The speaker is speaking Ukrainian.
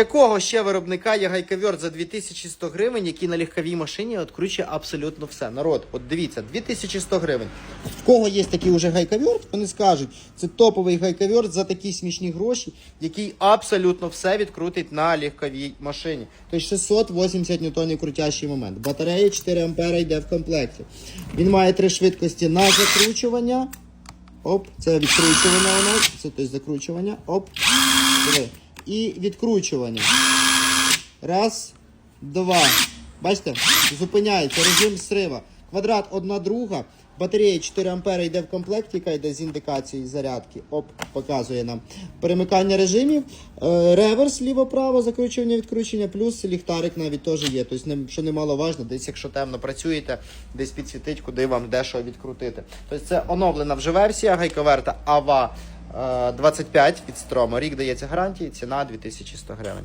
Якого ще виробника є гайковерт за 2100 гривень, який на легковій машині відкручує абсолютно все. Народ, от дивіться, 2100 гривень. В кого є такий уже гайковерт, вони скажуть, це топовий гайковерт за такі смішні гроші, який абсолютно все відкрутить на легковій машині. Тобто 680 ньютонів крутящий момент. Батарея 4 ампера йде в комплекті. Він має три швидкості на закручування. Оп, це відкручування у нас. Це тобто закручування. Оп. Диви. І відкручування. Раз, два. Бачите? Зупиняється режим срива. Квадрат одна друга. Батарея 4 ампера йде в комплекті, яка йде з індикацією зарядки. Оп, показує нам. Перемикання режимів. Е, реверс ліво-право, закручування, відкручення, плюс ліхтарик навіть теж є. Тобто, що немаловажно, десь якщо темно працюєте, десь підсвітить, куди вам де що відкрутити. Тобто це оновлена вже версія гайковерта АВА 25 від Стромо. Рік дається гарантії, ціна 2100 гривень.